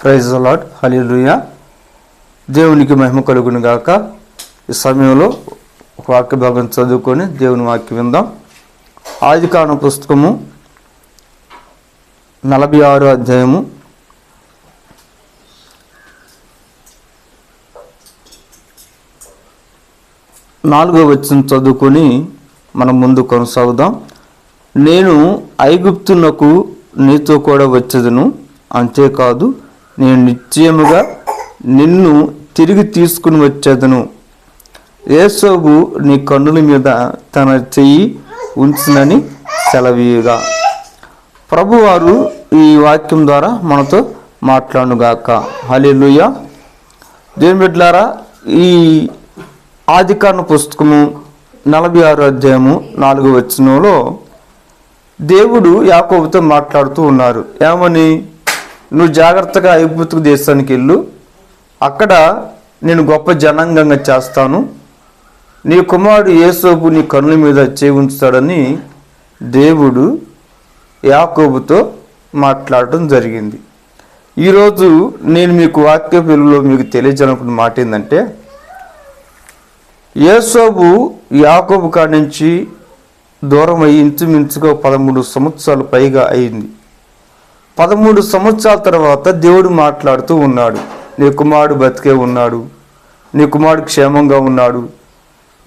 Praise allot హలీలుయ దేవునికి మహిమ కలుగును గాక. ఈ సమయంలో ఒక వాక్య భాగం చదువుకొని దేవుని వాక్య విందాం. ఆది కాను పుస్తకము నలభై ఆరు అధ్యాయము. నాలుగో వచ్చిన చదువుకొని మనం ముందు కొనసాగుదాం. నేను ఐగుప్తునకు నీతో కూడా వచ్చేదను అంతేకాదు నేను నిశ్చయముగా నిన్ను తిరిగి తీసుకుని వచ్చేదను. ఏసోబు నీ కన్నుల మీద తన చెయ్యి ఉంచునని సెలవీయుగా. ప్రభువారు ఈ వాక్యం ద్వారా మనతో మాట్లాడుగాక హలిలుయ దేవుని బిడ్డలారా ఈ ఆదికారణ పుస్తకము నలభై ఆరు అధ్యాయము నాలుగు వచ్చినలో దేవుడు యాకోబుతో మాట్లాడుతూ ఉన్నారు. ఏమని? నువ్వు జాగ్రత్తగా ఐగుప్తు దేశానికి వెళ్ళు. అక్కడ నేను గొప్ప జనాంగంగా చేస్తాను. నీ కుమారుడు ఏసోపు నీ కన్నుల మీద చేయి ఉంచుతాడని దేవుడు యాకోబుతో మాట్లాడటం జరిగింది. ఈరోజు నేను మీకు వాక్య పిల్లలో మీకు తెలియజేయాలనుకున్న మాట ఏంటంటే యేసోబు యాకోబు కాడి నుంచి దూరం అయ్యి ఇంచుమించుగా పదమూడు సంవత్సరాలు పైగా అయింది. పదమూడు సంవత్సరాల తర్వాత దేవుడు మాట్లాడుతూ ఉన్నాడు. నీ కుమారుడు బతికే ఉన్నాడు. నీ కుమారుడు క్షేమంగా ఉన్నాడు.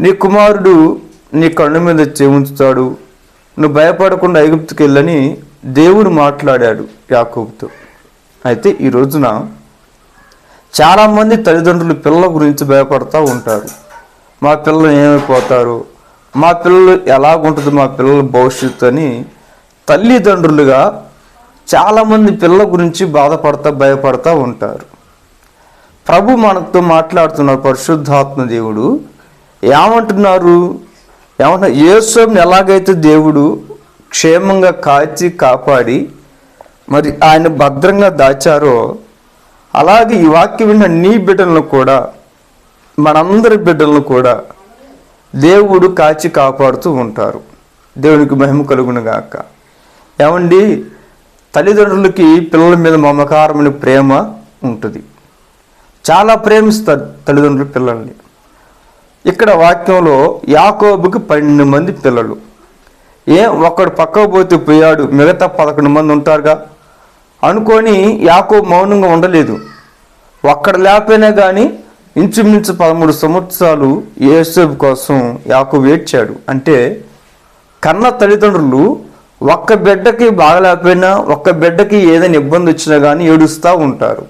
నీ కుమారుడు నీ కన్ను మీద చేయించుతాడు నువ్వు భయపడకుండా ఐగుప్తుకి వెళ్ళని దేవుడు మాట్లాడాడు యాకోబుతో. అయితే ఈ రోజున చాలామంది తల్లిదండ్రులు పిల్లల గురించి భయపడుతూ ఉంటారు. మా పిల్లలు ఏమైపోతారు? మా పిల్లలు ఎలాగుంటుంది? మా పిల్లల భవిష్యత్తు అని తల్లిదండ్రులుగా చాలామంది పిల్లల గురించి బాధపడతా భయపడతా ఉంటారు. ప్రభు మనతో మాట్లాడుతున్నారు పరిశుద్ధాత్మ దేవుడు. ఏమంటున్నారు? ఏమంటున్నారు? యేసుని ఎలాగైతే దేవుడు క్షేమంగా కాచి కాపాడి మరి ఆయన భద్రంగా దాచారో అలాగే ఈ వాక్యం విన్న నీ బిడ్డలను కూడా మనందరి బిడ్డలను కూడా దేవుడు కాచి కాపాడుతూ ఉంటారు. దేవునికి మహిమ కలుగునుగాక. ఏమండి? తల్లిదండ్రులకి పిల్లల మీద మమకారమైన ప్రేమ ఉంటుంది. చాలా ప్రేమిస్తారు తల్లిదండ్రులు పిల్లల్ని. ఇక్కడ వాక్యంలో యాకోబుకి పన్నెండు మంది పిల్లలు. ఏ ఒక్కడు పక్కకు పోతే పోయాడు మిగతా పదకొండు మంది ఉంటారుగా? అనుకొని యాకోబు మౌనంగా ఉండలేదు. ఒక్కడ లేకపోయినా కానీ ఇంచుమించు పదమూడు సంవత్సరాలు ఏసేపు కోసం యాకోబు ఏడ్చాడు. అంటే కన్న తల్లిదండ్రులు ఒక్క బిడ్డకి బాగలేకపోయినా ఒక్క బిడ్డకి ఏదైనా ఇబ్బంది వచ్చినా కానీ ఏడుస్తూ ఉంటారు.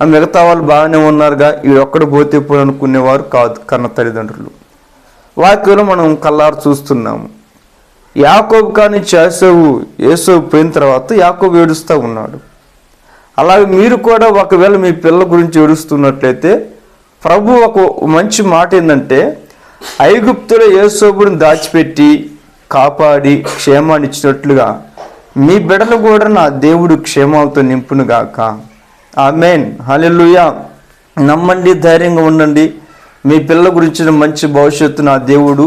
ఆ మిగతా వాళ్ళు బాగానే ఉన్నారుగా వీడొక్కడు పోతే పోయి అనుకునేవారు కాదు కన్న తల్లిదండ్రులు. వాక్యంలో మనం కల్లారు చూస్తున్నాము. యాకోబు కానీ చేసేవు ఏసోబు పోయిన తర్వాత యాకోబు ఏడుస్తూ ఉన్నాడు. అలాగే మీరు కూడా ఒకవేళ మీ పిల్లల గురించి ఏడుస్తున్నట్లయితే ప్రభు ఒక మంచి మాట ఏంటంటే ఐగుప్తులో యేసోబుని దాచిపెట్టి కాపాడి క్షేమాన్ని ఇచ్చినట్లుగా మీ బిడలు కూడా నా దేవుడు క్షేమంతో నింపునుగాక ఆమెన్. హలెలుయా నమ్మండి ధైర్యంగా ఉండండి. మీ పిల్లల గురించిన మంచి భవిష్యత్తు నా దేవుడు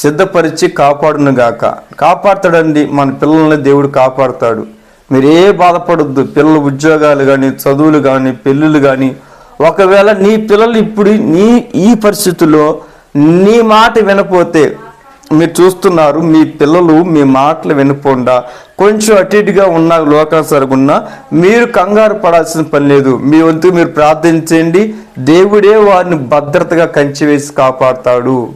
సిద్ధపరిచి కాపాడునుగాక కాపాడతాడండి మన పిల్లల్ని దేవుడు కాపాడుతాడు. మీరు ఏ బాధపడొద్దు. పిల్లల ఉద్యోగాలు కానీ చదువులు కానీ పెళ్ళిళ్ళు కానీ ఒకవేళ నీ పిల్లలు ఇప్పుడు నీ ఈ పరిస్థితుల్లో నీ మాట వినపోతే మీరు చూస్తున్నారు మీ పిల్లలు మీ మాటలు వినకుండా కొంచెం అటు ఇటుగా ఉన్న లోకాసరుగున్నా మీరు కంగారు పడాల్సిన పని లేదు. మీ వంతు మీరు ప్రార్థించండి. దేవుడే వారిని భద్రతగా కంచి వేసి కాపాడుతాడు.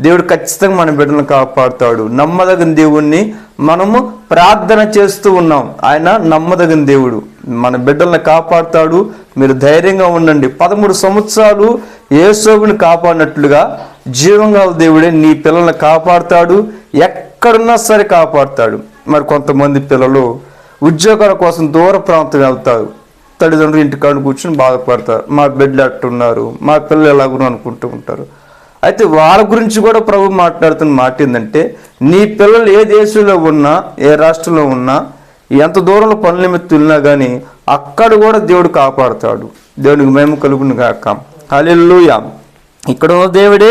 దేవుడు ఖచ్చితంగా మన బిడ్డలను కాపాడుతాడు. నమ్మదగిన దేవుణ్ణి మనము ప్రార్థన చేస్తూ ఉన్నాం. ఆయన నమ్మదగిన దేవుడు. మన బిడ్డలను కాపాడుతాడు. మీరు ధైర్యంగా ఉండండి. పదమూడు సంవత్సరాలు యేసోబుని కాపాడినట్లుగా జీవంగా దేవుడే నీ పిల్లల్ని కాపాడుతాడు ఎక్కడున్నా సరే కాపాడుతాడు. మరి కొంతమంది పిల్లలు ఉద్యోగాల కోసం దూర ప్రాంతం వెళ్తారు. తల్లిదండ్రులు ఇంటికాడ కూర్చొని బాధపడతారు. మా బిడ్డలు అట్టున్నారు మా పిల్లలు ఎలాగున్నారు అనుకుంటూ ఉంటారు. అయితే వాళ్ళ గురించి కూడా ప్రభు మాట్లాడుతున్న మాట ఏంటంటే నీ పిల్లలు ఏ దేశంలో ఉన్నా ఏ రాష్ట్రంలో ఉన్నా ఎంత దూరంలో పనుల నిమిత్తం వెళ్ళినా కానీ అక్కడ కూడా దేవుడు కాపాడుతాడు. దేవునికి మేము కలుగును కాక హల్లెలూయా. ఇక్కడ ఉన్న దేవుడే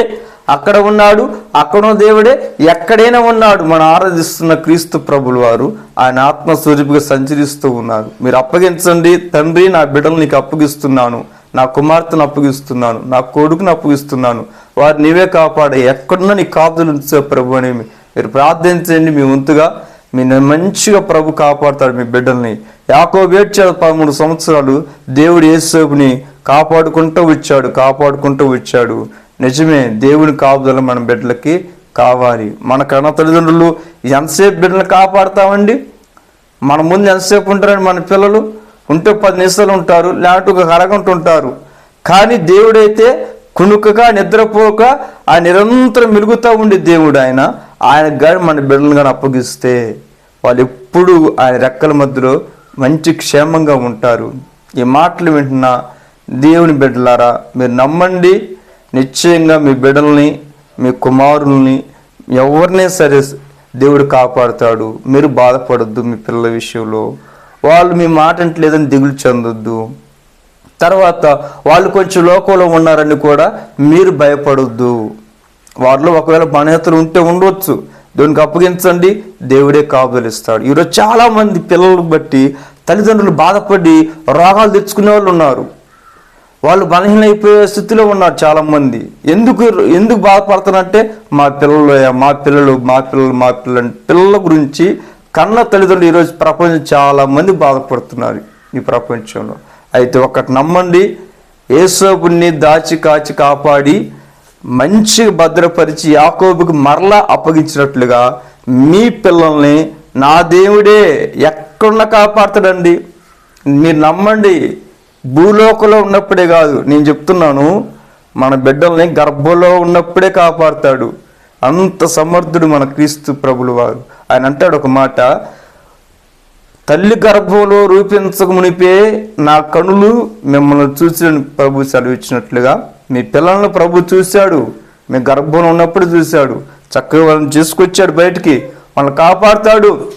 అక్కడ ఉన్నాడు అక్కడ దేవుడే ఎక్కడైనా ఉన్నాడు. మనం ఆరాధిస్తున్న క్రీస్తు ప్రభులు వారు ఆయన ఆత్మస్వరూపిగా సంచరిస్తూ ఉన్నారు. మీరు అప్పగించండి. తండ్రి నా బిడ్డలు నీకు అప్పగిస్తున్నాను. నా కుమార్తెను అప్పగిస్తున్నాను. నా కొడుకును అప్పగిస్తున్నాను. వారు నీవే కాపాడే. ఎక్కడున్నా నీ కాపుదలు ఉంచే ప్రభు అని మీరు ప్రార్థించండి. మీ వంతుగా మీ మంచిగా ప్రభు కాపాడుతాడు మీ బిడ్డల్ని. యాకో వేడ్చాడు పదమూడు సంవత్సరాలు దేవుడు యేసేపుని కాపాడుకుంటూ వచ్చాడు కాపాడుకుంటూ వచ్చాడు. నిజమే దేవుని కాపుదల మన బిడ్డలకి కావాలి. మన కన్న తల్లిదండ్రులు ఎంతసేపు బిడ్డలు కాపాడుతామండి? మన ముందు ఎంతసేపు ఉంటారండి మన పిల్లలు? ఉంటే పది నిమిషాలు ఉంటారు లేకపోతే ఒక అరగంట ఉంటారు. కానీ దేవుడైతే కునుకగా నిద్రపోక ఆ నిరంతరం మెలుగుతూ ఉండే దేవుడు ఆయన. ఆయన కానీ మన బిడ్డలు కానీ అప్పగిస్తే వాళ్ళు ఎప్పుడు ఆయన రెక్కల మధ్యలో మంచి క్షేమంగా ఉంటారు. ఈ మాటలు వింటున్న దేవుని బిడ్డలారా మీరు నమ్మండి. నిశ్చయంగా మీ బిడ్డల్ని మీ కుమారుల్ని ఎవరినే సరే దేవుడు కాపాడుతాడు. మీరు బాధపడద్దు మీ పిల్లల విషయంలో. వాళ్ళు మీ మాట లేదని దిగులు చెందొద్దు. తర్వాత వాళ్ళు కొంచెం లోకంలో ఉన్నారని కూడా మీరు భయపడొద్దు. వారిలో ఒకవేళ బణేతలు ఉంటే ఉండవచ్చు దేవునికి అప్పగించండి. దేవుడే కాపుదలిస్తాడు ఈరోజు చాలామంది పిల్లలను పిల్లలు బట్టి తల్లిదండ్రులు బాధపడి రోగాలు తెచ్చుకునే వాళ్ళు ఉన్నారు. వాళ్ళు బలహీనైపోయే స్థితిలో ఉన్నారు చాలా మంది ఎందుకు ఎందుకు బాధపడుతున్నారంటే మా పిల్లలు మా పిల్లలు మా పిల్లలు మా పిల్లలు పిల్లల గురించి కన్న తల్లిదండ్రులు ఈరోజు ప్రపంచం చాలా మంది బాధపడుతున్నారు ఈ ప్రపంచంలో. అయితే ఒకటి నమ్మండి ఏసోపుని దాచి కాచి కాపాడి మంచిగా భద్రపరిచి యాకోబుకి మరలా అప్పగించినట్లుగా మీ పిల్లల్ని నా దేవుడే ఎక్కడున్న కాపాడుతాడండి. మీరు నమ్మండి భూలోకంలో ఉన్నప్పుడే కాదు నేను చెప్తున్నాను మన బిడ్డల్ని గర్భంలో ఉన్నప్పుడే కాపాడుతాడు. అంత సమర్థుడు మన క్రీస్తు ప్రభులు వారు. ఆయన అంటాడు ఒక మాట తల్లి గర్భంలో రూపించక మునిపే నా కనులు మిమ్మల్ని చూసి ప్రభు సెలవిచ్చినట్లుగా మీ పిల్లలను ప్రభు చూశాడు మీ గర్భంలో ఉన్నప్పుడు చూశాడు. చక్కగా వాళ్ళని తీసుకొచ్చాడు బయటికి వాళ్ళని కాపాడుతాడు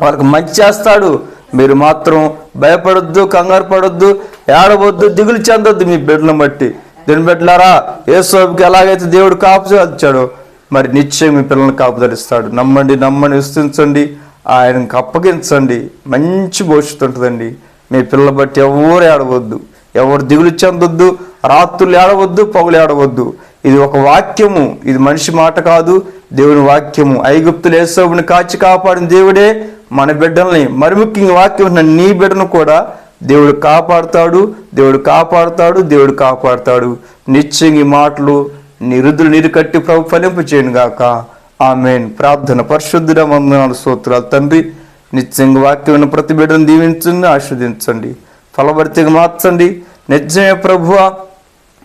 వాళ్ళకి మంచి చేస్తాడు. మీరు మాత్రం భయపడొద్దు కంగారు పడొద్దు ఏడవద్దు దిగులు చెందొద్దు మీ బిడ్డలను బట్టి. దీని బిడ్డలారా ఏ సోపుకి ఎలాగైతే దేవుడు కాపుచాడో మరి నిశ్చయం మీ పిల్లల్ని కాపుదలిస్తాడు నమ్మండి నమ్మని విస్తరించండి ఆయనకు అప్పగించండి. మంచి భవిష్యత్తు ఉంటుందండి. మీ పిల్లల బట్టి ఎవరు ఏడవద్దు. ఎవరు దిగులు చెందొద్దు రాత్రులు ఏడవద్దు పగులు ఏడవద్దు. ఇది ఒక వాక్యము ఇది మనిషి మాట కాదు. దేవుని వాక్యము ఐగుప్తులు ఏసోబుని కాచి కాపాడిన దేవుడే మన బిడ్డల్ని. మరి ముఖ్యంగా వాక్యం నీ బిడ్డను కూడా దేవుడు కాపాడుతాడు దేవుడు కాపాడుతాడు దేవుడు కాపాడుతాడు. నిశ్చయంగా ఈ మాటలు నీ నిరుకట్టి నీరు కట్టి ప్రభు ఫలింపు చేయను గాక. ఆమెన్. ప్రార్థన పరిశుద్ధుడ వందనాలు స్తోత్రాలు తండ్రి. నిత్యంగా వాక్యమైన ప్రతి బిడ్డను దీవించండి ఆస్వాదించండి ఫలభరితగా మార్చండి. నిజమే ప్రభువ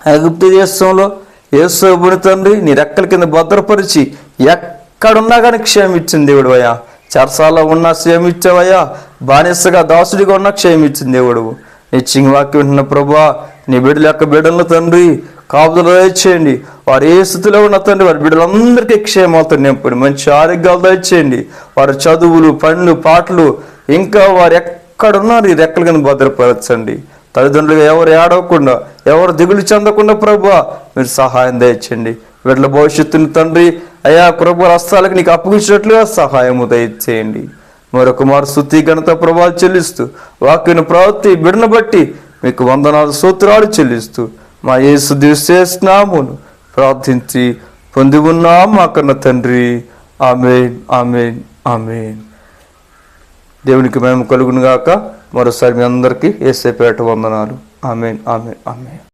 ఐగుప్తు దేశంలో ఏసుబుని తండ్రి నీ రెక్కల కింద భద్రపరిచి ఎక్కడున్నా కానీ క్షేమిచ్చింది దేవుడు అయ్యా. చెరసాలలో ఉన్నా క్షేమిచ్చావయ్యా బానిసగా దాసుడిగా ఉన్న క్షేమిచ్చింది దేవుడు. నీ వాక్యం ఉంటున్న ప్రభా నీ బిడ్డల యొక్క బిడ్డలను తండ్రి కాపుదలు దయచేయండి. వారు ఏ స్థితిలో ఉన్న తండ్రి వారి బిడ్డలందరికీ క్షేమాలతో నింపండి మంచి ఆరోగ్యాలు దయచేయండి. వారి చదువులు పనులు పాటలు ఇంకా వారు ఎక్కడున్నారు ఈ రెక్కల కింద భద్రపరచండి. తల్లిదండ్రులు ఎవరు ఏడవకుండా ఎవరు దిగులు చెందకుండా ప్రభా మీరు సహాయం దయచేయండి. వీళ్ళ భవిష్యత్తుని తండ్రి అయా ప్రభు హస్తాలకు నీకు అప్పగించినట్లుగా సహాయము దయచేయండి. మరొక మారు స్థుతి ఘనత ప్రభావాలు చెల్లిస్తూ వాక్యను ప్రవృత్తి బిడను బట్టి మీకు వందనాలు సూత్రాలు చెల్లిస్తూ మా యేసు దివ్యస్నామును ప్రార్థించి పొంది ఉన్నాం మా కన్న తండ్రి. ఆమెన్ ఆమెన్ ఆమెన్. దేవునికి మేము కలుగునుగాక. మరోసారి మీ అందరికీ ఏసేపేట వందనాలు. ఆమెన్ ఆమెన్ ఆమెన్.